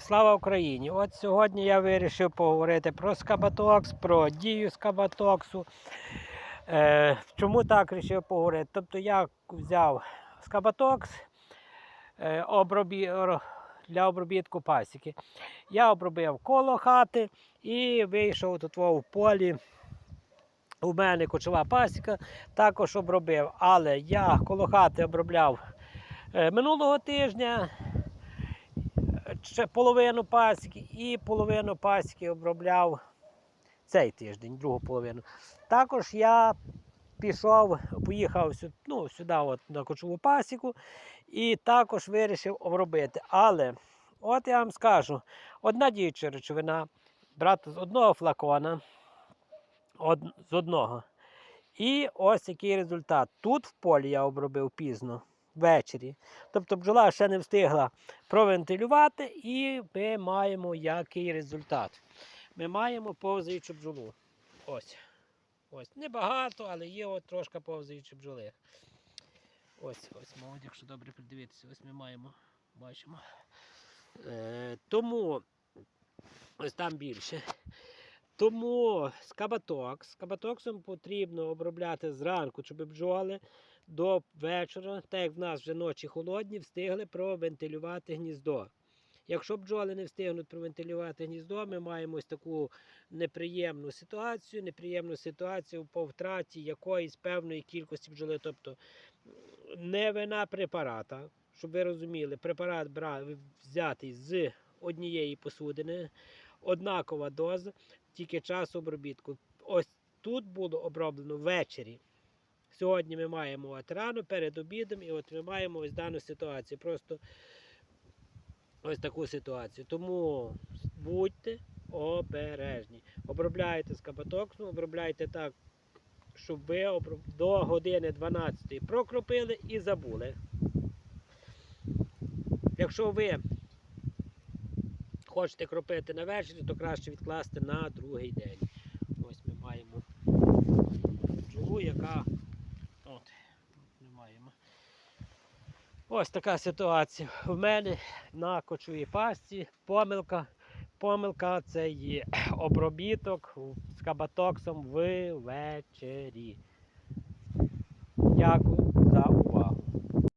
Слава Україні! От сьогодні я вирішив поговорити про скабатокс, про дію скабатоксу. Е, чому так вирішив поговорити? Тобто я взяв скабатокс е, обробі... для обробітку пасіки. Я обробив коло хати і вийшов тут в полі. У мене кочова пасіка також обробив, але я коло хати обробляв е, минулого тижня ще половину пасіки і половину пасіки обробляв цей тиждень, другу половину. Також я пішов, поїхав сюди, ну, сюди от, на кочову пасіку і також вирішив обробити. Але от я вам скажу, одна діюча речовина, брати з одного флакона, од, з одного. І ось який результат. Тут в полі я обробив пізно, ввечері. Тобто бджола ще не встигла провентилювати, і ми маємо який результат. Ми маємо повзаючу бджолу. Ось. Ось. Небагато, але є от трошки повзаючі бджоли. Ось, ось, молодь, якщо добре придивитися, ось ми маємо, бачимо. Е, тому ось там більше. Тому скабатокс. Скабатоксом потрібно обробляти зранку, щоб бджоли до вечора, так як в нас вже ночі холодні, встигли провентилювати гніздо. Якщо бджоли не встигнуть провентилювати гніздо, ми маємо ось таку неприємну ситуацію, неприємну ситуацію по втраті якоїсь певної кількості бджоли. Тобто не вина препарата, щоб ви розуміли, препарат взятий з однієї посудини, однакова доза, тільки час обробітку. Ось тут було оброблено ввечері. Сьогодні ми маємо от рано перед обідом, і от ми маємо ось дану ситуацію. Просто ось таку ситуацію. Тому будьте обережні. Обробляйте з обробляйте так, щоб ви до години 12 прокропили і забули. Якщо ви хочете кропити на вечір, то краще відкласти на другий день. Ось ми маємо бджолу, яка. От, ми маємо. Ось така ситуація. В мене на кочовій пасті помилка. Помилка це є обробіток з кабатоксом ввечері. Дякую за увагу.